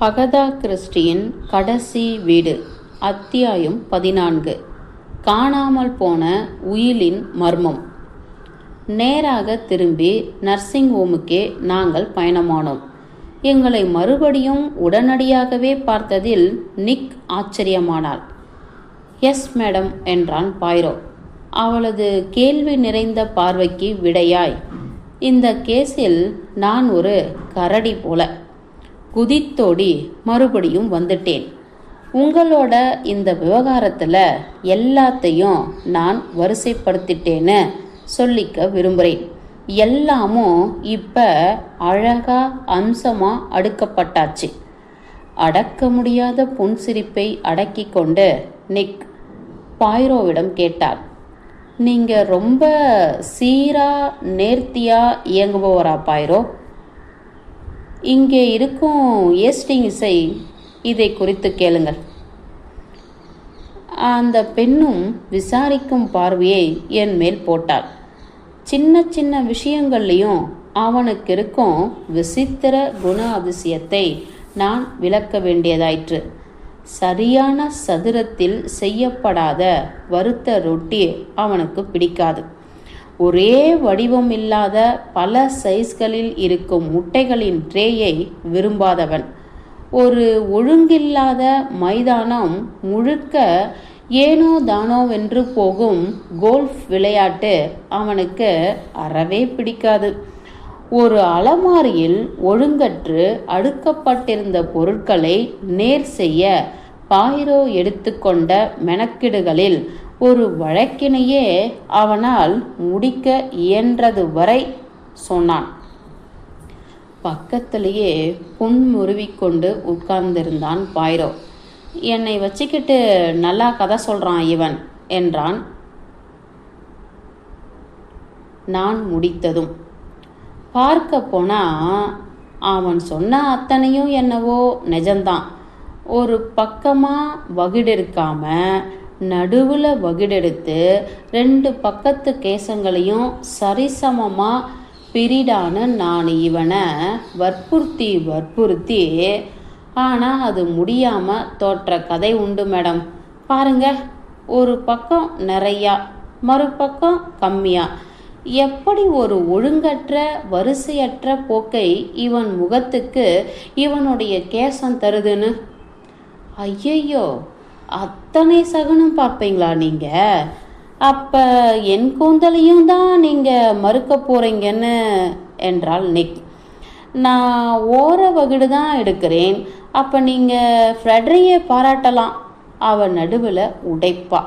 Agatha கிறிஸ்டியின் கடைசி வீடு அத்தியாயம் பதினான்கு. காணாமல் போன உயிலின் மர்மம். நேராக திரும்பி நர்சிங் ஹோமுக்கே நாங்கள் பயணமானோம். எங்களை மறுபடியும் உடனடியாகவே பார்த்ததில் நிக் ஆச்சரியமானாள். எஸ் மேடம் என்றான் பாய்ரோ. அவளது கேள்வி நிறைந்த பார்வைக்கு விடையாய். இந்த கேஸில் நான் ஒரு கரடி போல. குதித்தோடி மறுபடியும் வந்துட்டேன். உங்களோட இந்த விவகாரத்தில் எல்லாத்தையும் நான் வரிசைப்படுத்திட்டேன்னு சொல்லிக்க விரும்புகிறேன் எல்லாமும் இப்போ அழகா அம்சமாக அடுக்கப்பட்டாச்சு. அடக்க முடியாத புன்சிரிப்பை அடக்கி கொண்டு நிக் பாய்ரோவிடம் கேட்டார். நீங்கள் ரொம்ப சீராக நேர்த்தியாக இயங்குபவரா பாய்ரோ? இங்கே இருக்கும் ஏஸ்டிங்ஸை இதை குறித்து கேளுங்கள். அந்த பெண்ணும் விசாரிக்கும் பார்வையை என் மேல் போட்டாள். சின்ன சின்ன விஷயங்கள்லையும் அவனுக்கு இருக்கும் விசித்திர குண அதிசயத்தை நான் விளக்க வேண்டியதாயிற்று. சரியான சதுரத்தில் செய்யப்படாத வறுத்த ரொட்டி அவனுக்கு பிடிக்காது. ஒரே வடிவம் இல்லாத பல சைஸ்களில் இருக்கும் முட்டைகளின் ட்ரேயை விரும்பாதவன். ஒரு ஒழுங்கில்லாத மைதானம் முழுக்க ஏனோ தானோவென்று போகும் கோல்ஃப் விளையாட்டு அவனுக்கு அறவே பிடிக்காது. ஒரு அலமாரியில் ஒழுங்கற்று அடுக்கப்பட்டிருந்த பொருட்களை நேர் செய்ய பாயிரோ எடுத்துக்கொண்ட மெனக்கிடுகளில் ஒரு வழக்கினையே அவனால் முடிக்க இயன்றது வரை சொன்னான். பக்கத்திலேயே புன்முருவிக்கொண்டு உட்கார்ந்திருந்தான் பாய்ரோ. என்னை வச்சுக்கிட்டு நல்லா கதை சொல்றான் இவன் என்றான். நான் முடித்ததும். பார்க்க போனா அவன் சொன்ன அத்தனையும் என்னவோ நிஜம்தான். ஒரு பக்கமா இருக்காமல் நடுவில் வகிடெடுத்து ரெண்டு பக்கத்து கேசங்களையும் சரிசமமாக பிரிடான நான் இவனை வற்புறுத்தி வற்புறுத்தி ஆனால் அது முடியாமல் தோற்ற கதை உண்டு மேடம். பாருங்க ஒரு பக்கம் நிறையா மறுபக்கம் கம்மியா. எப்படி ஒரு ஒழுங்கற்ற வரிசையற்ற போக்கை இவன் முகத்துக்கு இவனுடைய கேசம் தருதுன்னு? ஐயையோ அத்தனை சகுனம் பார்ப்பீங்களா நீங்க? அப்ப என் கூந்தலையும் தான் நீங்க மறுக்க போறீங்கன்னு என்றாள் நிக். நான் ஓர வகுடு தான் எடுக்கிறேன். அப்ப நீங்க ஃப்ரெட்ரியை பாராட்டலாம். அவள் நடுவில் உடைப்பா.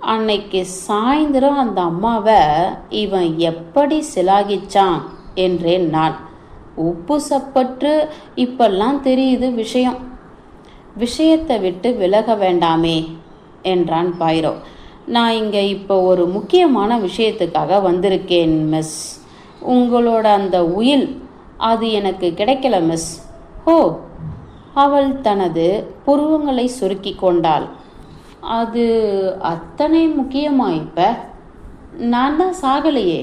அன்னைக்கு சாயந்தரம் அந்த அம்மாவை இவன் எப்படி சிலாகிச்சான் என்றேன் நான். உப்பு சப்பற்று இப்பெல்லாம் தெரியுது விஷயம். விஷயத்தை விட்டு விலக வேண்டாமே என்றான் பைரோ. நான் இங்கே இப்போ ஒரு முக்கியமான விஷயத்துக்காக வந்திருக்கேன் மிஸ். உங்களோட அந்த உயில் அது எனக்கு கிடைக்கல மிஸ். ஓ அவள் தனது புருவங்களை சுருக்கி கொண்டாள். அது அத்தனை முக்கியமா இப்ப? நான் தான் சாகலையே.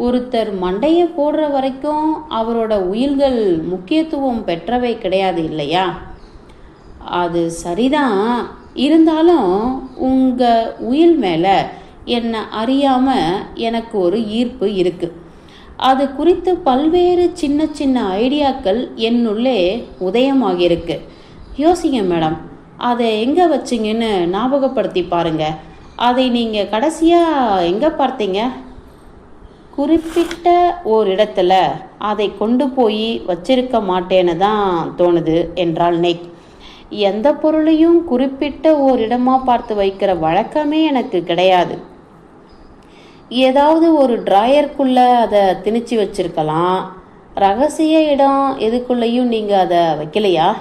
ஒருத்தர் மண்டையை போடுற வரைக்கும் அவரோட உயில்கள் முக்கியத்துவம் பெற்றவை கிடையாது இல்லையா? அது சரிதான். இருந்தாலும் உங்கள் உயில் மேலே என்னை அறியாமல் எனக்கு ஒரு ஈர்ப்பு இருக்குது அது குறித்து பல்வேறு சின்ன சின்ன ஐடியாக்கள் என்னுள்ளே உதயமாகியிருக்கு. யோசிங்க மேடம் அதை எங்கே வச்சிங்கன்னு ஞாபகப்படுத்தி பாருங்க. அதை நீங்கள் கடைசியாக எங்கே பார்த்தீங்க? குறிப்பிட்ட ஒரு இடத்துல அதை கொண்டு போய் வச்சிருக்க மாட்டேன்னு தான் தோணுது என்றாள் நெக். எந்த பொருளையும் குறிப்பிட்ட ஓர் பார்த்து வைக்கிற வழக்கமே எனக்கு கிடையாது. ஏதாவது ஒரு ட்ராயருக்குள்ள அதை திணிச்சு வச்சிருக்கலாம். ரகசிய இடம் எதுக்குள்ளேயும் நீங்கள் அதை வைக்கலையா?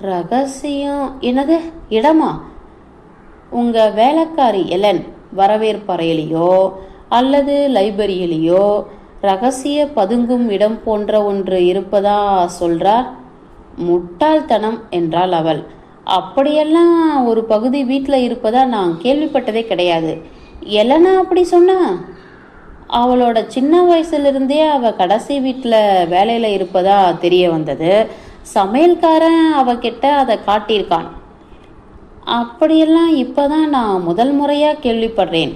ரகசியம் என்னது? இடமா? உங்கள் வேலைக்காரி எலன் வரவேற்பறையிலையோ அல்லது லைப்ரரியிலேயோ ரகசிய பதுங்கும் இடம் போன்ற ஒன்று இருப்பதா சொல்றார்? முட்டாள்தனம் என்றாள் அவள். அப்படியெல்லாம் ஒரு பகுதி வீட்டில் இருப்பதா நான் கேள்விப்பட்டதே கிடையாது. எலனா அப்படி சொன்னா? அவளோட சின்ன வயசுலேருந்தே அவள் கடைசி வீட்டில் வேலையில் இருப்பதா தெரிய வந்தது. சமையல்காரன் அவகிட்ட அதை காட்டியிருக்கான். அப்படியெல்லாம் இப்போதான் நான் முதல் முறையாக கேள்விப்படுறேன்.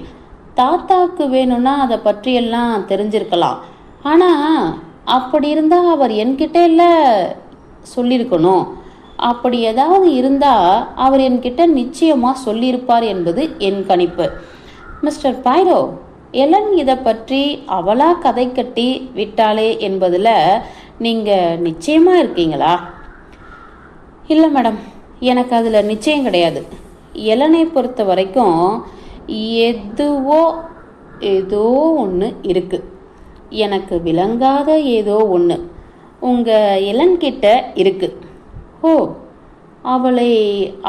தாத்தாவுக்கு வேணும்னா அதை பற்றியெல்லாம் தெரிஞ்சிருக்கலாம். ஆனால் அப்படி இருந்தால் அவர் என்கிட்ட இல்லை சொல்லியிருக்கணும். அப்படி ஏதாவது இருந்தால் அவர் என்கிட்ட நிச்சயமாக சொல்லியிருப்பார் என்பது என் கணிப்பு. மிஸ்டர் பைரோ எலன் இதை பற்றி அவளா கதை கட்டி விட்டாளே என்பதில் நீங்கள் நிச்சயமாக இருக்கீங்களா? இல்லை மேடம் எனக்கு அதில் நிச்சயம் கிடையாது. எலனை பொறுத்த வரைக்கும் எதுவோ ஏதோ ஒன்று இருக்குது எனக்கு விளங்காத ஏதோ ஒன்று. உங்கள் இளன்கிட்ட இருக்கு. ஓ அவளை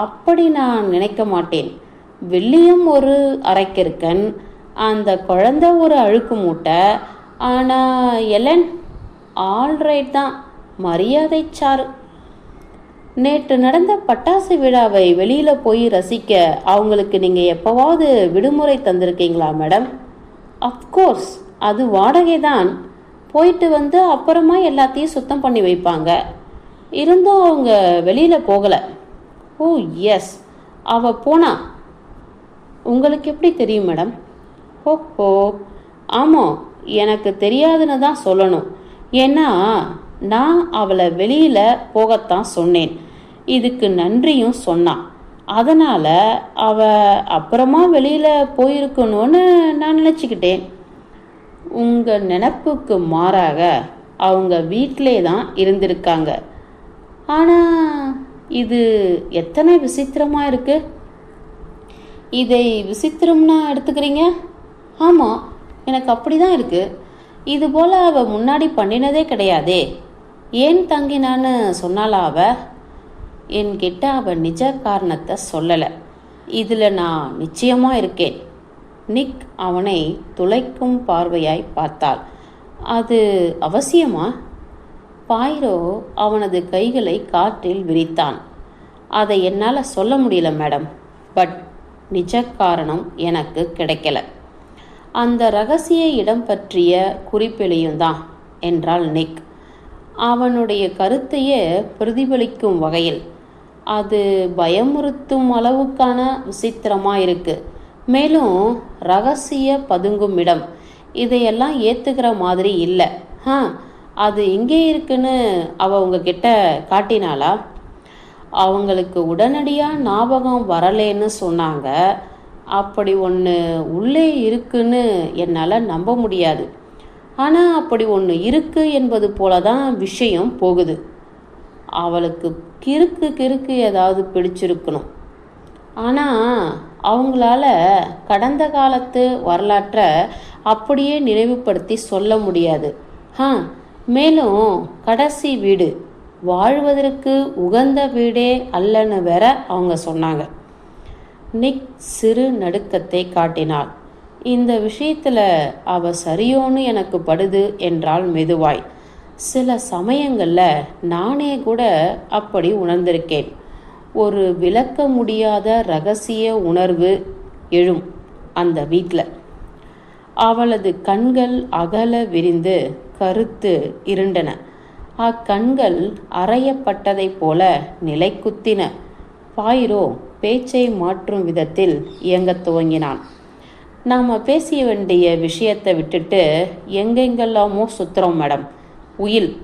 அப்படி நான் நினைக்க மாட்டேன். வெள்ளியும் ஒரு அரைக்கிருக்கன் அந்த குழந்தை ஒரு அழுக்கு மூட்டை ஆனால் எலன் ஆல்ரைட் தான் மரியாதை சாரு. நேற்று நடந்த பட்டாசு விழாவை வெளியில போய் ரசிக்க அவங்களுக்கு நீங்க எப்பவாவது விடுமுறை தந்திருக்கீங்களா மேடம்? அஃப்கோர்ஸ் அது வாடகை தான் போயிட்டு வந்து அப்புறமா எல்லாத்தையும் சுத்தம் பண்ணி வைப்பாங்க. இருந்தும் அவங்க வெளியில் போகலை. ஓ எஸ் அவ போனா? உங்களுக்கு எப்படி தெரியும் மேடம் ஓஹோ ஆமாம் எனக்கு தெரியாதுன்னு தான் சொல்லணும். ஏன்னா நான் அவளை வெளியில் போகத்தான் சொன்னேன். இதுக்கு நன்றியும் சொன்னான் அதனால் அவ அப்புறமா வெளியில் போயிருக்கணும்னு நான் நினச்சிக்கிட்டேன். உங்கள் நினப்புக்கு மாறாக அவங்க வீட்டிலே தான் இருந்திருக்காங்க. ஆனால் இது எத்தனை விசித்திரமாக இருக்குது இதை விசித்திரம்னா எடுத்துக்கிறீங்க? ஆமாம் எனக்கு அப்படி தான் இருக்குது இது போல் அவள் முன்னாடி பண்ணினதே கிடையாதே. ஏன் தங்கினான்னு சொன்னாலா அவ? என்கிட்ட அவள் நிஜ காரணத்தை சொல்லலை. இதில் நான் நிச்சயமாக இருக்கேன். நிக் அவனை துளைக்கும் பார்வையாய் பார்த்தாள். அது அவசியமா? பாய்ரோ அவனது கைகளை காற்றில் விரித்தான். அதை என்னால் சொல்ல முடியல மேடம். பட் நிஜ காரணம் எனக்கு கிடைக்கல. அந்த ரகசிய இடம் பற்றிய குறிப்பிலையும் தான் என்றாள் நிக். அவனுடைய கருத்தையே பிரதிபலிக்கும் வகையில் அது பயமுறுத்தும் அளவுக்கான விசித்திரமாக இருக்குது மேலும் ரகசிய பதுங்கும் இடம் இதையெல்லாம் ஏற்றுக்கிற மாதிரி இல்லை. ஆ அது எங்கே இருக்குன்னு அவ உங்ககிட்ட காட்டினாளா? அவங்களுக்கு உடனடியாக ஞாபகம் வரலேன்னு சொன்னாங்க. அப்படி ஒன்று உள்ளே இருக்குன்னு என்னால் நம்ப முடியாது. ஆனால் அப்படி ஒன்று இருக்கு என்பது போல தான் விஷயம் போகுது. அவளுக்கு கிறுக்கு கிறுக்கு ஏதாவது பிடிச்சிருக்கணும். ஆனால் அவங்களால கடந்த காலத்து வரலாற்றை அப்படியே நினைவுபடுத்தி சொல்ல முடியாது. ஆ மேலும் கடைசி வீடு. வாழ்வதற்கு உகந்த வீடே அல்லன்னு வேற அவங்க சொன்னாங்க. நிக் சிறு நடுக்கத்தை காட்டினாள். இந்த விஷயத்துல அவ சரியோன்னு எனக்கு படுது என்றால் மெதுவாய். சில சமயங்கள்ல நானே கூட அப்படி உணர்ந்திருக்கேன். ஒரு விளக்க முடியாத ரகசிய உணர்வு எழும் அந்த வீட்டில் அவளது கண்கள் அகல விரிந்து கருத்து இருண்டன. அக்கண்கள் அறையப்பட்டதைப் போல நிலைக்குத்தின. பாயிரோ பேச்சை மாற்றும் விதத்தில் இயங்கத் துவங்கினான். நாம் பேசிய வேண்டிய விஷயத்தை விட்டுட்டு எங்கெங்கெல்லாமோ சுத்துறோம் மேடம். உயில்.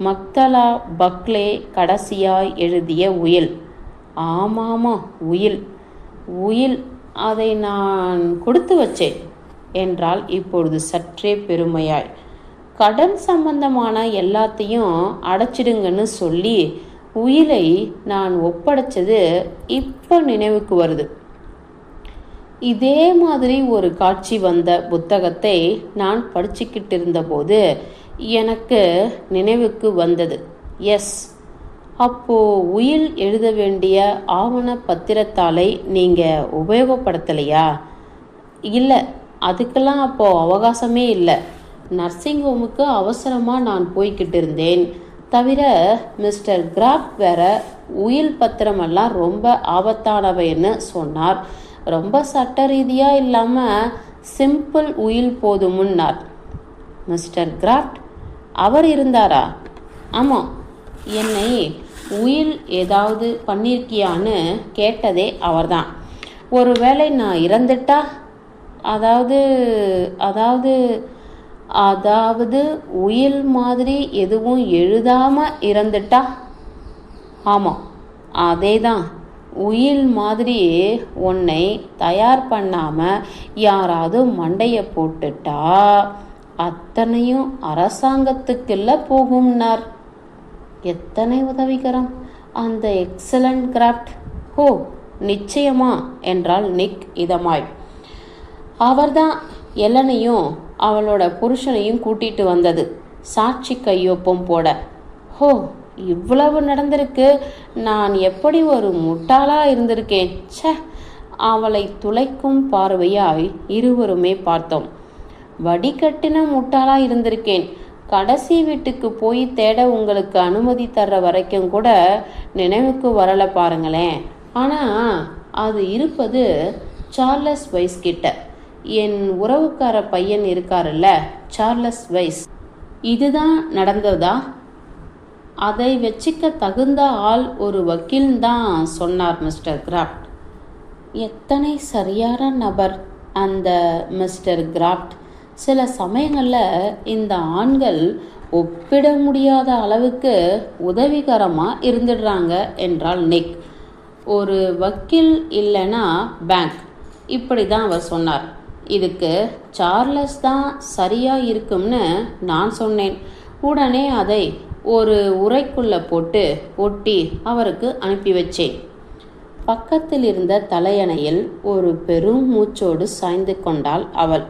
மக்தலா பக்லே கடைசியாய் எழுதிய உயில். ஆமாமா உயில். உயில் அதை நான் கொடுத்து வச்சேன் என்றால் இப்பொழுது சற்றே பெருமையாய். கடன் சம்பந்தமான எல்லாத்தையும் அடைச்சிடுங்கன்னு சொல்லி உயிலை நான் ஒப்படைச்சது இப்போ நினைவுக்கு வருது. இதே மாதிரி ஒரு காட்சி வந்த புத்தகத்தை நான் படிச்சுக்கிட்டு இருந்தபோது எனக்கு நினைவுக்கு வந்தது. எஸ். அப்போ உயில் எழுத வேண்டிய ஆவண பத்திரத்தாளை நீங்கள் உபயோகப்படுத்தலையா? இல்லை அதுக்கெல்லாம் அப்போ அவகாசமே இல்லை. நர்சிங் ஹோமுக்கு அவசரமாக நான் போய்கிட்டு இருந்தேன். தவிர மிஸ்டர் கிராப் வேற உயில் பத்திரமெல்லாம் ரொம்ப ஆபத்தானவைன்னு சொன்னார். ரொம்ப சட்ட ரீதியாக இல்லாமல் சிம்பிள் உயில் போதுமுன்னார் மிஸ்டர் கிராஃப்ட் அவர் இருந்தாரா? ஆமாம் என்னை உயில் ஏதாவது பண்ணியிருக்கியான்னு கேட்டதே அவர்தான். ஒருவேளை நான் இறந்துட்டா? அதாவது அதாவது அதாவது உயில் மாதிரி எதுவும் எழுதாமல் இறந்துட்டா? ஆமாம் அதே தான் உயில் மாதிரி உன்னை தயார் பண்ணாமல் யாராவது மண்டையை போட்டுட்டா அத்தனையும் அரசாங்கத்துக்குள்ள போகும்னார். எத்தனை உதவிகரம்? அந்த எக்ஸலண்ட் கிராஃப்ட் ஹோ நிச்சயமா என்றாள் நிக் இதமாய். அவர்தான் எல்லனையும் அவளோட புருஷனையும் கூட்டிட்டு வந்தது. சாட்சி கையொப்பம் போட. ஹோ இவ்வளவு நடந்திருக்கு. நான் எப்படி ஒரு முட்டாளா இருந்திருக்கேன்? ச அவளை துளைக்கும் பார்வையாய் இருவருமே பார்த்தோம். வடிகட்டின முட்டாளா இருந்திருக்கேன். கடைசி வீட்டுக்கு போய் தேட உங்களுக்கு அனுமதி தர்ற வரைக்கும் கூட நினைவுக்கு வரல பாருங்களேன். ஆனா அது இருப்பது சார்லஸ் வைஸ் கிட்ட. என் உறவுக்கார பையன் இருக்காருல்ல சார்லஸ் வைஸ். இதுதான் நடந்ததா? அதை வச்சுக்க தகுந்த ஆள் ஒரு வக்கீல் தான் சொன்னார் மிஸ்டர் கிராஃப்ட் எத்தனை சரியான நபர் அந்த மிஸ்டர் கிராஃப்ட் சில சமயங்களில் இந்த ஆண்கள் ஒப்பிட முடியாத அளவுக்கு உதவிகரமாக இருந்துடுறாங்க என்றால் நிக். ஒரு வக்கீல் இல்லைன்னா பேங்க் இப்படி தான் அவர் சொன்னார். இதுக்கு சார்லஸ் தான் சரியாக இருக்கும்னு நான் சொன்னேன். உடனே அதை ஒரு உரைக்குள்ளே போட்டு ஒட்டி அவருக்கு அனுப்பி வச்சேன். பக்கத்தில் இருந்த தலையணையில் ஒரு பெரும் மூச்சோடு சாய்ந்து கொண்டாள் அவள்.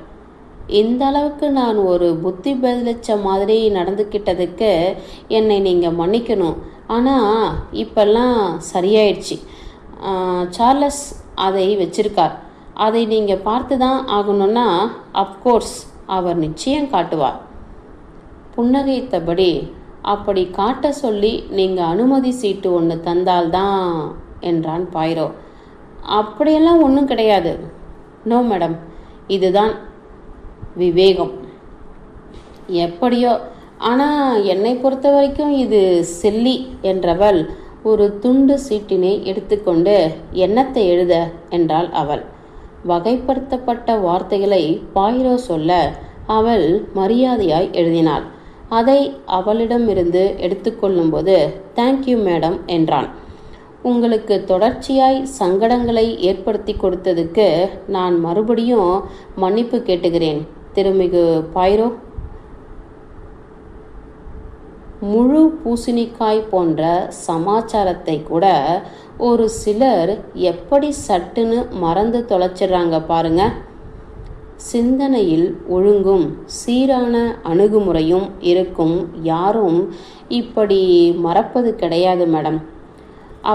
இந்த அளவுக்கு நான் ஒரு புத்தி பதிலச்ச மாதிரி நடந்துக்கிட்டதுக்கு என்னை நீங்கள் மன்னிக்கணும். ஆனால் இப்பெல்லாம் சரியாயிடுச்சு. சார்லஸ் அதை வச்சிருக்கார். அதை நீங்கள் பார்த்து தான் ஆகணும்னா அப்கோர்ஸ் அவர் நிச்சயம் காட்டுவார். புன்னகைத்தபடி அப்படி காட்ட சொல்லி நீங்கள் அனுமதி சீட்டு ஒன்று தந்தால்தான் என்றான் பாயிரோ. அப்படியெல்லாம் ஒன்றும் கிடையாது. No madam. இதுதான் விவேகம். எப்படியோ ஆனால் என்னை பொறுத்த வரைக்கும் இது செல்லி என்றவள் ஒரு துண்டு சீட்டினை எடுத்துக்கொண்டு என்னத்தை எழுத என்றாள் அவள். வகைப்படுத்தப்பட்ட வார்த்தைகளை பாயிரோ சொல்ல அவள் மரியாதையாய் எழுதினாள். அதை அவளிடமிருந்து எடுத்துக்கொள்ளும்போது தேங்க்யூ மேடம் என்றான். உங்களுக்கு தொடர்ச்சியாய் சங்கடங்களை ஏற்படுத்தி கொடுத்ததுக்கு நான் மறுபடியும் மன்னிப்பு கேட்டுகிறேன். திருமிகு பைரோ முழு பூசணிக்காய் போன்ற சமாச்சாரத்தை கூட ஒரு சிலர் எப்படி சட்டுன்னு மறந்து தொலைச்சிடுறாங்க பாருங்க. சிந்தனையில் ஒழுங்கும் சீரான அணுகுமுறையும் இருக்கும் யாரும் இப்படி மறப்பது கிடையாது மேடம்.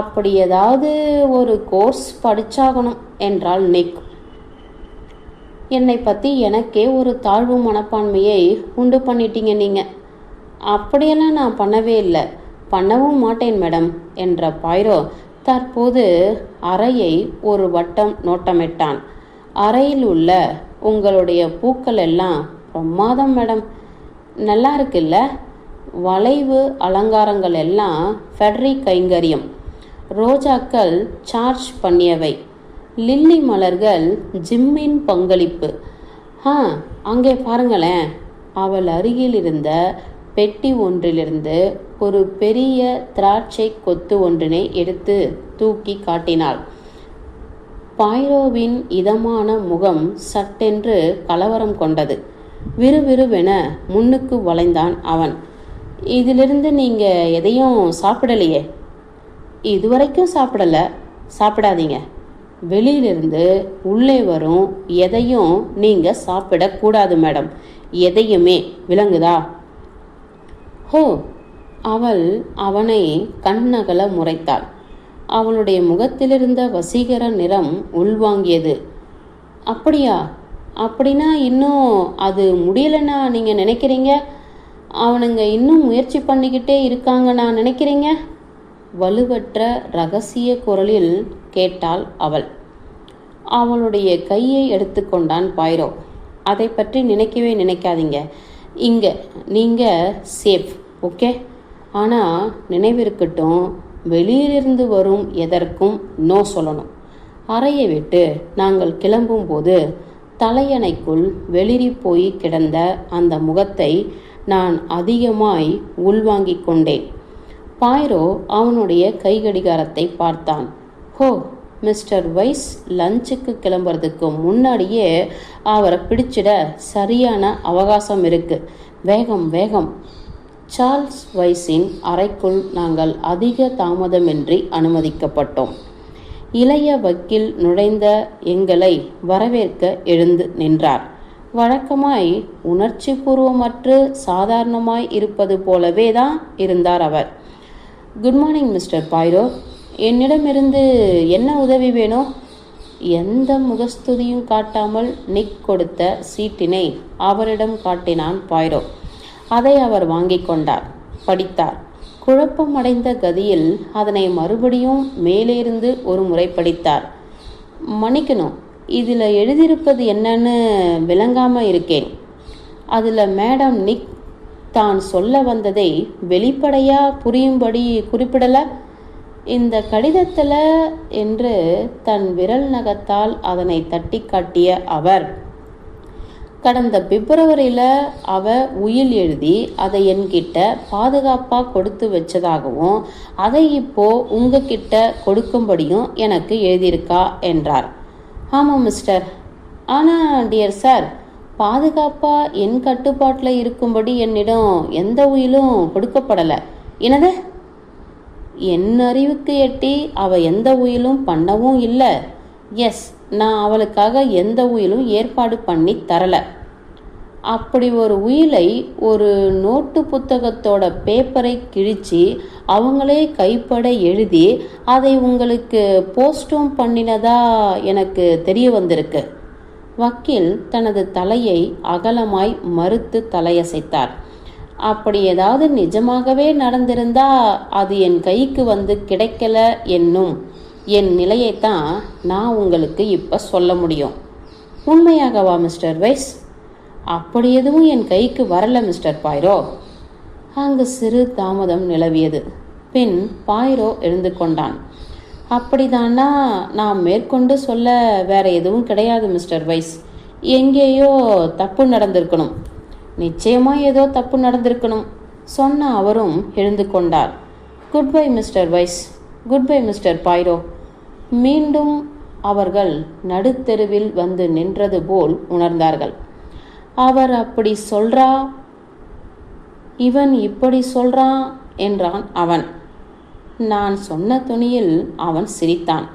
அப்படி ஏதாவது ஒரு கோர்ஸ் படிச்சாகணும் என்றால் நிக் என்னை பற்றி எனக்கே ஒரு தாழ்வு மனப்பான்மையை உண்டு பண்ணிட்டீங்க நீங்கள் அப்படியெல்லாம் நான் பண்ணவே இல்லை. பண்ணவும் மாட்டேன் மேடம் என்ற பாய்ரோ தற்போது அறையை ஒரு வட்டம் நோட்டமிட்டான். அறையில் உள்ள உங்களுடைய பூக்கள் எல்லாம் பிரமாதம் மேடம். நல்லா இருக்குல்ல? வளைவு அலங்காரங்கள் எல்லாம் ஃபெட்ரி கைங்கரியம். ரோஜாக்கள் சார்ஜ் பண்ணியவை. லில்லி மலர்கள் ஜிம்மின் பங்களிப்பு. ஆ அங்கே பாருங்களேன். அவள் அருகில் இருந்த பெட்டி ஒன்றிலிருந்து ஒரு பெரிய திராட்சை கொத்து ஒன்றினை எடுத்து தூக்கி காட்டினாள். பாய்ரோவின் இதமான முகம் சட்டென்று கலவரம் கொண்டது. விறுவிறுவென முன்னுக்கு வளைந்தான் அவன். இதிலிருந்து நீங்க எதையும் சாப்பிடலையே? இதுவரைக்கும் சாப்பிடல. சாப்பிடாதீங்க. வெளியிலிருந்து உள்ளே வரும் எதையும் நீங்க சாப்பிடக்கூடாது மேடம். எதையுமே. விளங்குதா ஹோ. அவள் அவனை கண்ணகல முறைத்தாள். அவளுடைய முகத்திலிருந்த வசீகர நிறம் உள்வாங்கியது. அப்படியா? அப்படின்னா இன்னும் அது முடியலன்னா நீங்க நினைக்கிறீங்க? அவனுங்க இன்னும் முயற்சி பண்ணிக்கிட்டே இருக்காங்க நான் நினைக்கிறீங்க? வலுவற்ற ரகசிய குரலில் கேட்டாள் அவள். அவளுடைய கையை எடுத்துக்கொண்டான் பாய்ரோ. அதை பற்றி நினைக்கவே நினைக்காதீங்க. இங்கே நீங்கள் சேஃப் ஓகே? ஆனால் நினைவிருக்கட்டும் வெளியிலிருந்து வரும் எதற்கும் நோ சொல்லணும். அறையை விட்டு நாங்கள் கிளம்பும்போது தலையணைக்குள் வெளிரி போய் கிடந்த அந்த முகத்தை நான் அதிகமாய் உள்வாங்கிக் கொண்டேன். பாய்ரோ அவனுடைய கைகடிகாரத்தை பார்த்தான். ஹோ மிஸ்டர் வைஸ் லஞ்சுக்கு கிளம்புறதுக்கு முன்னாடியே அவரை பிடிச்சிட சரியான அவகாசம் இருக்கு. வேகம் வேகம். சார்ல்ஸ் வைஸின் அறைக்குள் நாங்கள் அதிக தாமதமின்றி அனுமதிக்கப்பட்டோம். இளைய வக்கீல் நுழைந்த எங்களை வரவேற்க எழுந்து நின்றார். வழக்கமாய் உணர்ச்சி பூர்வமற்று சாதாரணமாய் இருப்பது போலவே தான் இருந்தார் அவர். குட் மார்னிங் மிஸ்டர் பாய்ரோ என்னிடமிருந்து என்ன உதவி வேணும்? எந்த முகஸ்துதியும் காட்டாமல் நிக் கொடுத்த சீட்டினை அவரிடம் காட்டினான் பாய்ரோ அதை அவர் வாங்கிக் கொண்டார் படித்தார். குழப்பமடைந்த கதியில் அதனை மறுபடியும் மேலேருந்து ஒரு முறை படித்தார். மன்னிக்கணும் இதில் எழுதியிருப்பது என்னன்னு விளங்காமல் இருக்கேன். அதில் மேடம் நிக் தான் சொல்ல வந்ததை வெளிப்படையாக புரியும்படி குறிப்பிடலை. இந்த கடிதத்தில் என்று தன் விரல் நகத்தால் அதனை தட்டி காட்டிய அவர் கடந்த பிப்ரவரியில் அவ உயில் எழுதி அதை என்கிட்ட பாதுகாப்பாக கொடுத்து வச்சதாகவும் அதை இப்போ உங்ககிட்ட கொடுக்கும்படியும் எனக்கு எழுதியிருக்கா என்றார். ஆமாம் மிஸ்டர் ஆனால் டியர் சார் பாதுகாப்பாக என் கட்டுப்பாட்டில் இருக்கும்படி என்னிடம் எந்த உயிலும் கொடுக்கப்படலை. என்னது? என் அறிவுக்கு எட்டி அவ எந்த உயிலும் பண்ணவும் இல்லை. எஸ் நான் அவளுக்காக எந்த உயிலும் ஏற்பாடு பண்ணி தரல. அப்படி ஒரு உயிலை ஒரு நோட்டு புத்தகத்தோட பேப்பரை கிழிச்சு அவங்களே கைப்பட எழுதி அதை உங்களுக்கு போஸ்டும் பண்ணினதா எனக்கு தெரிய வந்திருக்கு. வக்கீல் தனது தலையை அகலமாய் மறுத்து தலையசைத்தார். அப்படி ஏதாவது நிஜமாகவே நடந்திருந்தா அது என் கைக்கு வந்து கிடைக்கல என்னும் என் நிலையைத்தான் நான் உங்களுக்கு இப்போ சொல்ல முடியும். உண்மையாகவா மிஸ்டர் வைஸ்? அப்படி எதுவும் என் கைக்கு வரல மிஸ்டர் பாய்ரோ. அங்கு சிறு தாமதம் நிலவியது. பின் பாய்ரோ எழுந்து கொண்டான். அப்படிதானா? நான் மேற்கொண்டு சொல்ல வேற எதுவும் கிடையாது மிஸ்டர் வைஸ். எங்கேயோ தப்பு நடந்திருக்கணும். நிச்சயமா ஏதோ தப்பு நடந்திருக்கணும் சொன்ன அவரும் எழுந்து கொண்டார். Goodbye mister Weiss. Goodbye mister Poirot. மீண்டும் அவர்கள் நடுத்தெருவில் வந்து நின்றது போல் உணர்ந்தார்கள். அவர் அப்படி சொல்றா? இவன் இப்படி சொல்றான் என்றான் அவன். நான் சொன்ன துணியில் அவன் சிரித்தான்.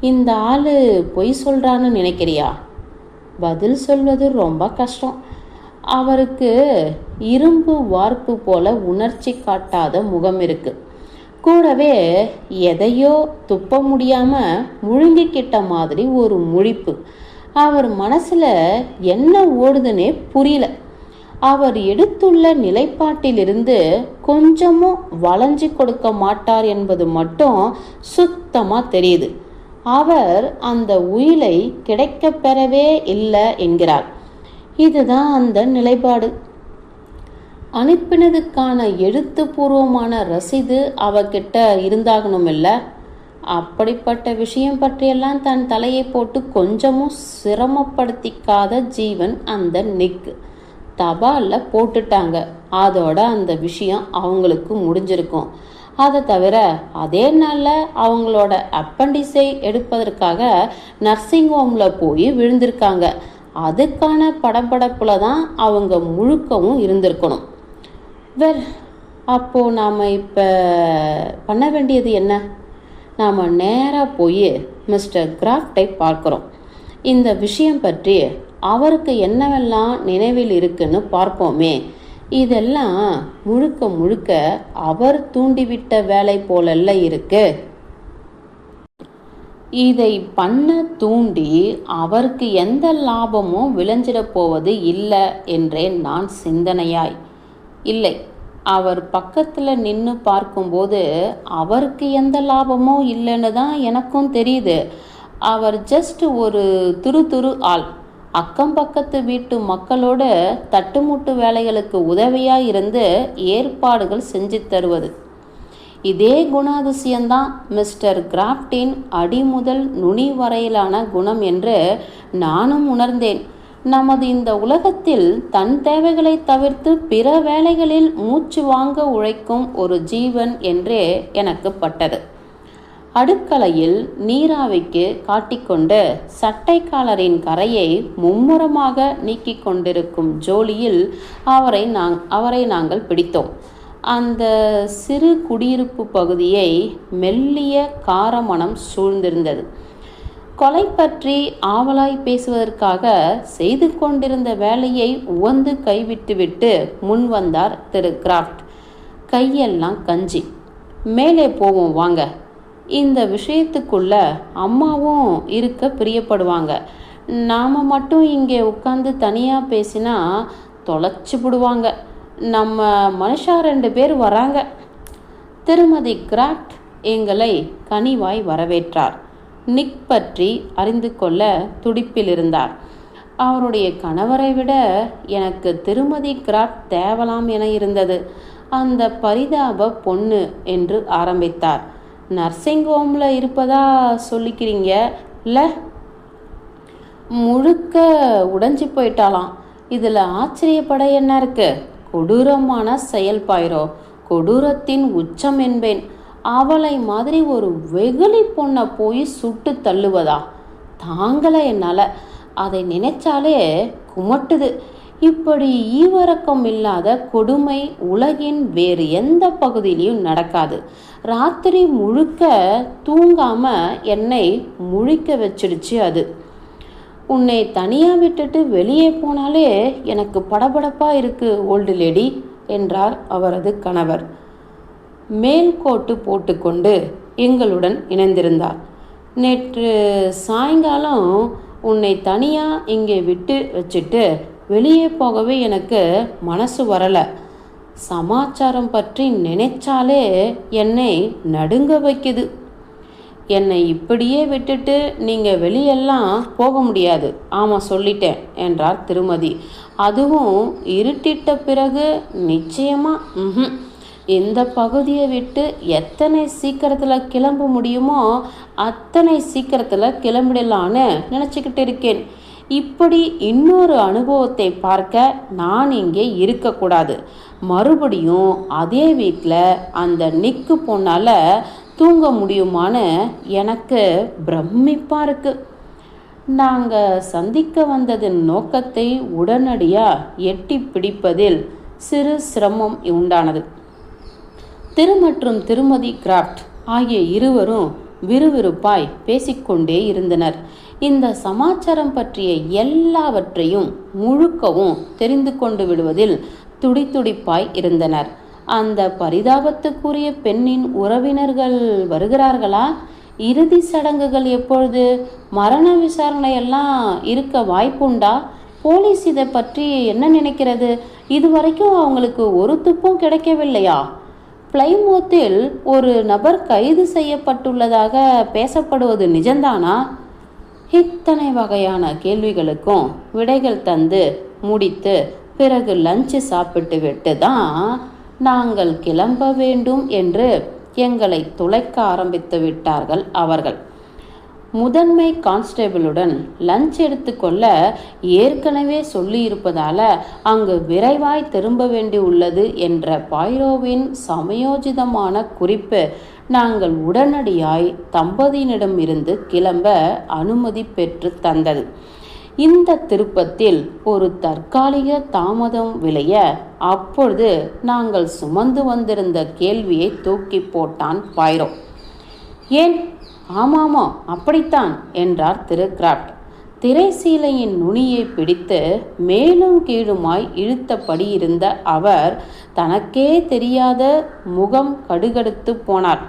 இந்த ஆளு பொய் சொல்றான்னு நினைக்கிறியா? பதில் சொல்வது ரொம்ப கஷ்டம். அவருக்கு இரும்பு வார்ப்பு போல உணர்ச்சி காட்டாத முகம் இருக்கு. கூடவே எதையோ துப்ப முடியாம முழுங்கிக்கிட்ட மாதிரி ஒரு முழிப்பு. அவர் மனசுல என்ன ஓடுதுன்னே புரியல. அவர் எடுத்துள்ள நிலைப்பாட்டிலிருந்து கொஞ்சமும் வளைஞ்சு கொடுக்க மாட்டார் என்பது மட்டும் சுத்தமாக தெரியுது. அவர் அந்த உயிலை கிடைக்க பெறவே இல்லை என்கிறார். இதுதான் அந்த நிலைப்பாடு. அனுப்பினதுக்கான எழுத்துப்பூர்வமான ரசீது அவகிட்ட இருந்தாகணும் இல்லை? அப்படிப்பட்ட விஷயம் பற்றியெல்லாம் தன் தலையை போட்டு கொஞ்சமும் சிரமப்படுத்திக்காத ஜீவன் அந்த நிக்கு தபாலில் போட்டுட்டாங்க. அதோட அந்த விஷயம் அவங்களுக்கு முடிஞ்சிருக்கும். அதை தவிர அதே நாளில் அவங்களோட அப்பண்டிஸை எடுப்பதற்காக நர்சிங் ஹோமில் போய் விழுந்திருக்காங்க. அதுக்கான படப்படப்பில் தான் அவங்க முழுக்கவும் இருந்திருக்கணும். வெல் அப்போது நாம் இப்போ பண்ண வேண்டியது என்ன? நாம் நேராக போய் மிஸ்டர் கிராஃப்டை பார்க்குறோம். இந்த விஷயம் பற்றி அவருக்கு என்னவெல்லாம் நினைவில் இருக்குன்னு பார்ப்போமே. இதெல்லாம் முழுக்க முழுக்க அவர் தூண்டிவிட்ட வேலை போலல்ல இருக்கு. இதை பண்ண தூண்டி அவருக்கு எந்த லாபமும் விளைஞ்சிடப் போவது இல்லை என்றே நான் சிந்தனையாய். இல்லை அவர் பக்கத்தில் நின்று பார்க்கும்போது அவருக்கு எந்த லாபமும் இல்லைன்னு தான் எனக்கும் தெரியுது. அவர் ஜஸ்ட் ஒரு துரு துரு ஆள். அக்கம் பக்கத்து வீட்டு மக்களோட தட்டுமுட்டு வேலைகளுக்கு உதவியாக இருந்து ஏற்பாடுகள் செஞ்சு தருவது. இதே குணாதிசயம்தான் மிஸ்டர் கிராஃப்டின் அடிமுதல் நுனி வரையிலான குணம் என்று நானும் உணர்ந்தேன். நமது இந்த உலகத்தில் தன் தேவைகளை தவிர்த்து பிற வேலைகளில் மூச்சு வாங்க உழைக்கும் ஒரு ஜீவன் என்றே எனக்கு பட்டது. அடுக்கலையில் நீராவிக்கு காட்டிக்கொண்டு சட்டைக்காலரின் கரையை மும்முரமாக நீக்கிக் கொண்டிருக்கும் ஜோலியில் அவரை நாங் அவரை நாங்கள் பிடித்தோம். அந்த சிறு குடியிருப்பு பகுதியை மெல்லிய காரமணம் சூழ்ந்திருந்தது. கொலை பற்றி ஆவலாய் பேசுவதற்காக செய்து கொண்டிருந்த வேலையை உவந்து கைவிட்டுவிட்டு முன் வந்தார் திரு கிராஃப்ட். கையெல்லாம் கஞ்சி. மேலே போவோம் வாங்க. இந்த விஷயத்துக்குள்ள அம்மாவும் இருக்க பிரியப்படுவாங்க. நாம் மட்டும் இங்கே உட்காந்து தனியாக பேசினா தொலைச்சி விடுவாங்க. நம்ம மனுஷா ரெண்டு பேர் வராங்க. திருமதி கிராஃப்ட் எங்களை கனிவாய் வரவேற்றார். நிக் பற்றி அறிந்து கொள்ள துடிப்பில் இருந்தார். அவருடைய கணவரை விட எனக்கு திருமதி கிராஃப்ட் தேவலாம் என இருந்தது. அந்த பரிதாப பொண்ணு என்று ஆரம்பித்தார். நர்சிங் ஹோமில் இருப்பதா சொல்லிக்கிறீங்க? இல்லை? முழுக்க உடைஞ்சு போயிட்டாலாம் இதில் ஆச்சரியப்பட என்ன இருக்கு? கொடூரமான செயல்பாயிரோ கொடூரத்தின் உச்சம் என்பேன். அவளை மாதிரி ஒரு வெகுளி பொண்ணை போய் சுட்டு தள்ளுவதா? தாங்கலை என்னால். அதை நினைச்சாலே குமட்டுது. இப்படி ஈவரக்கம் இல்லாத கொடுமை உலகின் வேறு எந்த பகுதியிலையும் நடக்காது. ராத்திரி முழுக்க தூங்காம என்னை முழிக்க வச்சிடுச்சு அது. உன்னை தனியாக விட்டுட்டு வெளியே போனாலே எனக்கு படபடப்பாக இருக்கு ஓல்டு லேடி என்றார் அவரது கணவர். மேல் கோட்டு போட்டுக்கொண்டு எங்களுடன் இணைந்திருந்தார். நேற்று சாயங்காலம் உன்னை தனியாக இங்கே விட்டு வச்சுட்டு வெளியே போகவே எனக்கு மனசு வரலை. சமாச்சாரம் பற்றி நினைச்சாலே என்னை நடுங்க வைக்குது. என்னை இப்படியே விட்டுட்டு நீங்கள் வெளியெல்லாம் போக முடியாது. ஆமாம் சொல்லிட்டேன் என்றார் திருமதி. அதுவும் இருட்டிட்ட பிறகு நிச்சயமாக இந்த பகுதியை விட்டு எத்தனை சீக்கிரத்தில் கிளம்ப முடியுமோ அத்தனை சீக்கிரத்தில் கிளம்பிடலான்னு நினச்சிக்கிட்டு இருக்கேன். இப்படி இன்னொரு அனுபவத்தை பார்க்க நான் இங்கே இருக்கக்கூடாது. மறுபடியும் அதே வீட்டில் அந்த நிக்கு பொண்ணால் தூங்க முடியுமான்னு எனக்கு பிரமிப்பாக இருக்குது நாங்கள் சந்திக்க வந்ததின் நோக்கத்தை உடனடியாக எட்டி பிடிப்பதில் சிறு சிரமம் உண்டானது. திரு மற்றும் திருமதி கிராஃப்ட் ஆகிய இருவரும் விறுவிறுப்பாய் பேசிக்கொண்டே இருந்தனர். இந்த சமாச்சாரம் பற்றிய எல்லாவற்றையும் முழுக்கவும் தெரிந்து கொண்டு விடுவதில் துடிதுடிப்பாய் இருந்தனர். அந்த பரிதாபத்துக்குரிய பெண்ணின் உறவினர்கள் வருகிறார்களா? இறுதி சடங்குகள் எப்பொழுது? மரண விசாரணை எல்லாம் இருக்க வாய்ப்புண்டா? போலீஸ் இதை பற்றி என்ன நினைக்கிறது? இதுவரைக்கும் அவங்களுக்கு ஒரு துப்பும் கிடைக்கவில்லையா? பிளைமோத்தில் ஒரு நபர் கைது செய்யப்பட்டுள்ளதாக பேசப்படுவது நிஜம்தானா? இத்தனை வகையான கேள்விகளுக்கும் விடைகள் தந்து முடித்து பிறகு லஞ்சு சாப்பிட்டு விட்டு தான் நாங்கள் கிளம்ப வேண்டும் என்று எங்களை துளைக்க ஆரம்பித்து விட்டார்கள் அவர்கள். முதன்மை கான்ஸ்டேபிளுடன் லஞ்ச் எடுத்துக்கொள்ள ஏற்கனவே சொல்லியிருப்பதால் அங்கு விரைவாய் திரும்ப வேண்டி உள்ளது என்ற பாய்ரோவின் சமயோஜிதமான குறிப்பு நாங்கள் உடனடியாய் தம்பதியினிடம் இருந்து கிளம்ப அனுமதி பெற்று தந்தது. இந்த திருப்பத்தில் ஒரு தற்காலிக தாமதம் விளைய அப்பொழுது நாங்கள் சுமந்து வந்திருந்த கேள்வியை தூக்கி போட்டான் பாயிரோ. ஏன்? ஆமாமா அப்படித்தான் என்றார் திரு கிராப்ட். திரைசீலையின் நுனியை பிடித்து மேலும் கீழுமாய் இழுத்தபடி இருந்த அவர் தனக்கே தெரியாத முகம் கடுகடுத்து போனார்.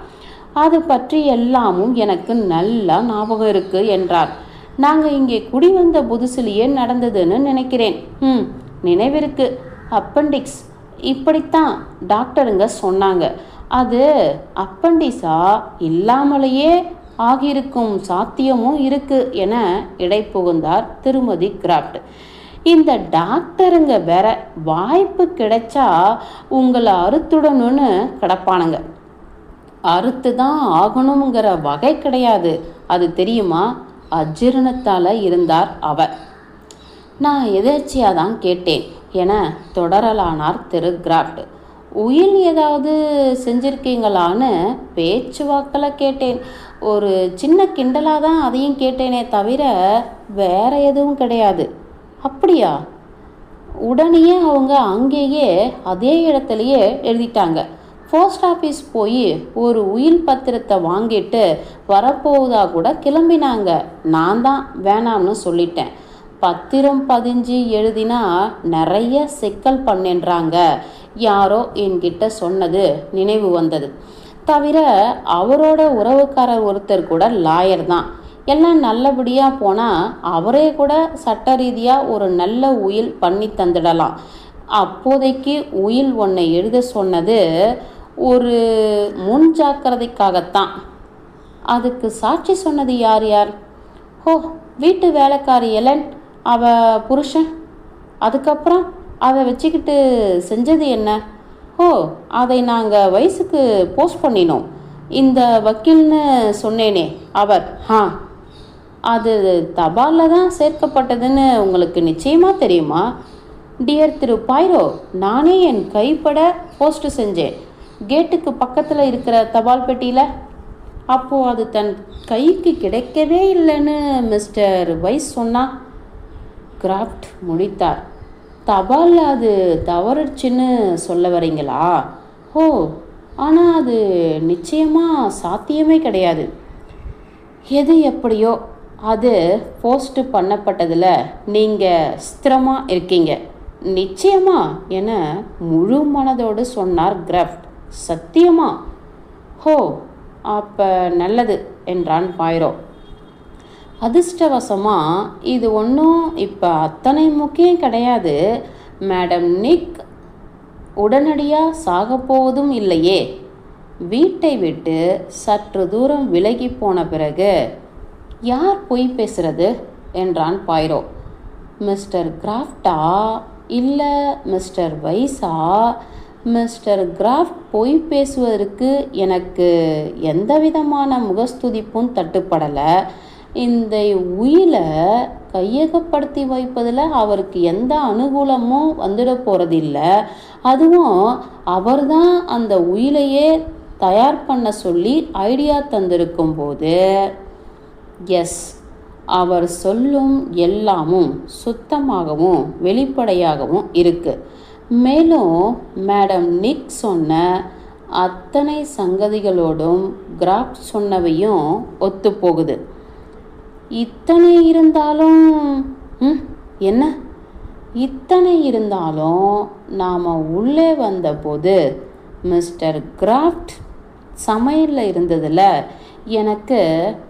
அது பற்றி எல்லாமும் எனக்கு நல்லா ஞாபகம் இருக்கு என்றார். நாங்கள் இங்கே குடி வந்த புதுசுலேயே நடந்ததுன்னு நினைக்கிறேன். ம் நினைவிருக்கு. அப்பண்டிக்ஸ். இப்படித்தான் டாக்டருங்க சொன்னாங்க. அது அப்பண்டிஸா இல்லாமலேயே ஆகியிருக்கும் சாத்தியமும் இருக்கு என இடை புகுந்தார் திருமதி கிராஃப்ட். இந்த டாக்டருங்க வேற வாய்ப்பு கிடைச்சா உங்களை அறுத்துடணும்னு கிடப்பானுங்க. அறுத்து தான் ஆகணுங்கிற வகை கிடையாது. அது தெரியுமா? அஜீரணத்தால் இருந்தார் அவர். நான் எதேச்சியாக தான் கேட்டேன் என தொடரலானார் திரு கிராஃப்ட். உயில் ஏதாவது செஞ்சிருக்கீங்களான்னு பேச்சுவாக்கில் கேட்டேன். ஒரு சின்ன கிண்டலாக தான் அதையும் கேட்டேனே தவிர வேற எதுவும் கிடையாது. அப்படியா? உடனேயே அவங்க அங்கேயே அதே இடத்துலையே எழுதிட்டாங்க. போஸ்ட் ஆஃபீஸ் போய் ஒரு உயில் பத்திரத்தை வாங்கிட்டு வரப்போவதா கூட கிளம்பினாங்க. நான் தான் வேணாம்னு சொல்லிட்டேன். பத்திரம் பதிஞ்சு எழுதினா நிறைய சிக்கல் பண்ணேன்றாங்க. யாரோ என்கிட்ட சொன்னது நினைவு வந்தது. தவிர அவரோட உறவுக்காரர் ஒருத்தர் கூட லாயர் தான். எல்லாம் நல்லபடியாக போனால் அவரே கூட சட்ட ரீதியாக ஒரு நல்ல உயில் பண்ணி தந்துடலாம். அப்போதைக்கு உயில் ஒன்றை எழுத சொன்னது ஒரு முன் ஜாக்கிரதைக்காகத்தான். அதுக்கு சாட்சி சொன்னது யார் யார்? ஓ வீட்டு வேலைக்காரி எலன் அவ புருஷன். அதுக்கப்புறம் அதை வச்சுக்கிட்டு செஞ்சது என்ன? ஓ அதை நாங்கள் வயசுக்கு போஸ்ட் பண்ணினோம். இந்த வக்கீல்னு சொன்னேனே அவர். ஆ அது தபாலில் தான் சேர்க்கப்பட்டதுன்னு உங்களுக்கு நிச்சயமாக தெரியுமா? டியர் திரு பாய்ரோ நானே என் கைப்பட போஸ்ட் செஞ்சேன். கேட்டுக்கு பக்கத்தில் இருக்கிற தபால் பெட்டியில். அப்போது அது தன் கைக்கு கிடைக்கவே இல்லைன்னு மிஸ்டர் வைஸ் சொன்னா. கிராஃப்ட் முடித்தார். தபாலில் அது தவறுச்சுன்னு சொல்ல வரீங்களா? ஓ ஆனால் அது நிச்சயமாக சாத்தியமே கிடையாது. எது எப்படியோ அது போஸ்ட் பண்ணப்பட்டதில் நீங்கள் ஸ்திரமாக இருக்கீங்க. நிச்சயமா என முழு மனதோடு சொன்னார் கிரஃப்ட் சத்தியமா? ஹோ அப்போ நல்லது என்றான் பாயிரோ. அதிர்ஷ்டவசமாக இது ஒன்றும் இப்போ அத்தனை முக்கியம் கிடையாது. மேடம் நிக் உடனடியாக சாகப்போவதும் இல்லையே. வீட்டை விட்டு சற்று தூரம் விலகி போன பிறகு யார் பொய் பேசுறது? என்றான் பாய்ரோ. மிஸ்டர் கிராஃப்டா? இல்லை மிஸ்டர் வைஸா? மிஸ்டர் கிராஃப்ட் பொய் பேசுவதற்கு எனக்கு எந்த விதமான முகஸ்துதிப்பும் தட்டுப்படலை. இந்த உயிலை கையகப்படுத்தி வைப்பதில் அவருக்கு எந்த அனுகூலமும் வந்துட போகிறதில்ல அதுவும் அவர்தான் அந்த உயிலையே தயார் பண்ண சொல்லி ஐடியா தந்திருக்கும் போது. எஸ் அவர் சொல்லும் எல்லாமும் சுத்தமாகவும் வெளிப்படையாகவும் இருக்குது மேலும் மேடம் நிக் சொன்ன அத்தனை சங்கதிகளோடும் கிராப் சொன்னவையும் ஒத்துப்போகுது. இத்தனை இருந்தாலும் ம் என்ன? இத்தனை இருந்தாலும் நாம் உள்ளே வந்தபோது மிஸ்டர் கிராஃப்ட் சமையலில் இருந்ததில் எனக்கு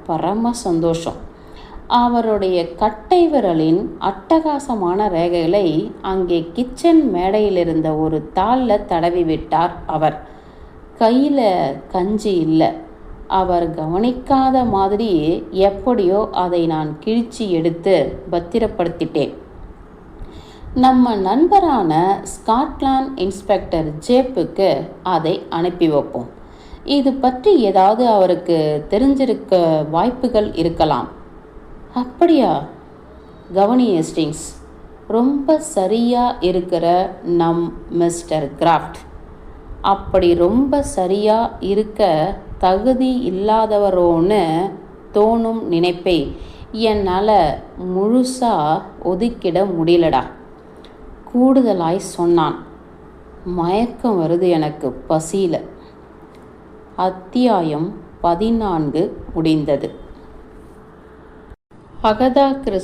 பரம சந்தோஷம். அவருடைய கட்டை விரலின் அட்டகாசமான ரேகைகளை அங்கே கிச்சன் மேடையில் இருந்த ஒரு தாளில் தடவி விட்டார் அவர். கையில் கஞ்சி இல்லை. அவர் கவனிக்காத மாதிரி எப்படியோ அதை நான் கிழிச்சி எடுத்து பத்திரப்படுத்திட்டேன். நம்ம நண்பரான ஸ்காட்லாண்ட் இன்ஸ்பெக்டர் ஜேப்புக்கு அதை அனுப்பி வைப்போம். இது பற்றி ஏதாவது அவருக்கு தெரிஞ்சிருக்க வாய்ப்புகள் இருக்கலாம். அப்படியா? கவனி எஸ்டிங்ஸ் ரொம்ப சரியாக இருக்கிற நம் மிஸ்டர் கிராஃப்ட். அப்படி ரொம்ப சரியாக இருக்க தகுதி இல்லாதவரோன்னு தோணும் நினைப்பை. என்னால் முழுசாக ஒதுக்கிட முடியலடா. கூடுதலாய் சொன்னான். மயக்கம் வருது எனக்கு பசியில். அத்தியாயம் பதினான்கு முடிந்தது. அகதா கிருஷ்ண